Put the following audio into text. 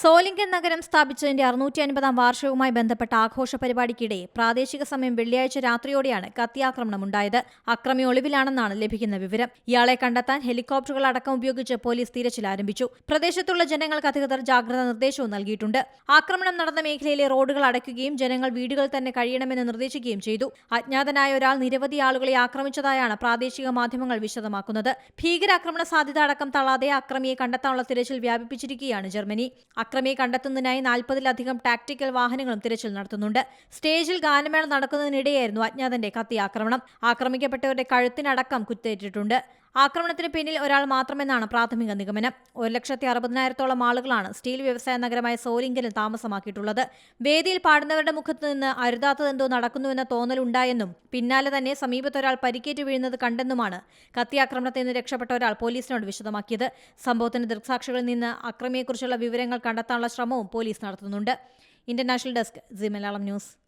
സോലിംഗൻ നഗരം സ്ഥാപിച്ചതിന്റെ അറുന്നൂറ്റി അൻപതാം വാർഷികവുമായി ബന്ധപ്പെട്ട ആഘോഷ പരിപാടിക്കിടെ പ്രാദേശിക സമയം വെള്ളിയാഴ്ച രാത്രിയോടെയാണ് കത്തിയാക്രമണമുണ്ടായത്. അക്രമി ഒളിവിലാണെന്നാണ് ലഭിക്കുന്ന വിവരം. ഇയാളെ കണ്ടെത്താൻ ഹെലികോപ്റ്ററുകൾ അടക്കം ഉപയോഗിച്ച് പോലീസ് തിരച്ചിൽ ആരംഭിച്ചു. പ്രദേശത്തുള്ള ജനങ്ങൾക്ക് അധികൃതർ ജാഗ്രതാ നിർദ്ദേശവും നൽകിയിട്ടുണ്ട്. ആക്രമണം നടന്ന മേഖലയിലെ റോഡുകൾ അടയ്ക്കുകയും ജനങ്ങൾ വീടുകളിൽ തന്നെ കഴിയണമെന്ന് നിർദ്ദേശിക്കുകയും ചെയ്തു. അജ്ഞാതനായ ഒരാൾ നിരവധി ആളുകളെ ആക്രമിച്ചതായാണ് പ്രാദേശിക മാധ്യമങ്ങൾ വിശദമാക്കുന്നത്. ഭീകരാക്രമണ സാധ്യത അടക്കം തള്ളാതെ അക്രമിയെ കണ്ടെത്താനുള്ള തിരച്ചിൽ വ്യാപിപ്പിച്ചിരിക്കുകയാണ് ജർമ്മനി. അക്രമിയെ കണ്ടെത്തുന്നതിനായി നാൽപ്പതിലധികം ടാക്ടിക്കൽ വാഹനങ്ങളും തിരച്ചിൽ നടത്തുന്നുണ്ട്. സ്റ്റേജിൽ ഗാനമേള നടക്കുന്നതിനിടെയായിരുന്നു അജ്ഞാതന്റെ കത്തിയാക്രമണം. ആക്രമിക്കപ്പെട്ടവരുടെ കഴുത്തിനടക്കം കുത്തേറ്റിട്ടുണ്ട്. ആക്രമണത്തിന് പിന്നിൽ ഒരാൾ മാത്രമെന്നാണ് പ്രാഥമിക നിഗമനം. ഒരു ലക്ഷത്തി അറുപതിനായിരത്തോളം ആളുകളാണ് സ്റ്റീൽ വ്യവസായ നഗരമായ സോലിംഗിൽ താമസമാക്കിയിട്ടുള്ളത്. വേദിയിൽ പാടുന്നവരുടെ മുഖത്ത് നിന്ന് അരുതാത്തതെന്തോ നടക്കുന്നുവെന്ന തോന്നലുണ്ടായെന്നും പിന്നാലെ തന്നെ സമീപത്തൊരാൾ പരിക്കേറ്റ് വീഴുന്നത് കണ്ടെന്നുമാണ് കത്തിയാക്രമണത്തിൽ നിന്ന് രക്ഷപ്പെട്ട ഒരാൾ പോലീസിനോട് വിശദമാക്കിയത്. സംഭവത്തിന് ദൃക്സാക്ഷികളിൽ നിന്ന് അക്രമിയെക്കുറിച്ചുള്ള വിവരങ്ങൾ കണ്ടെത്താനുള്ള ശ്രമവും പോലീസ് നടത്തുന്നുണ്ട്. International desk Zee Malayalam news.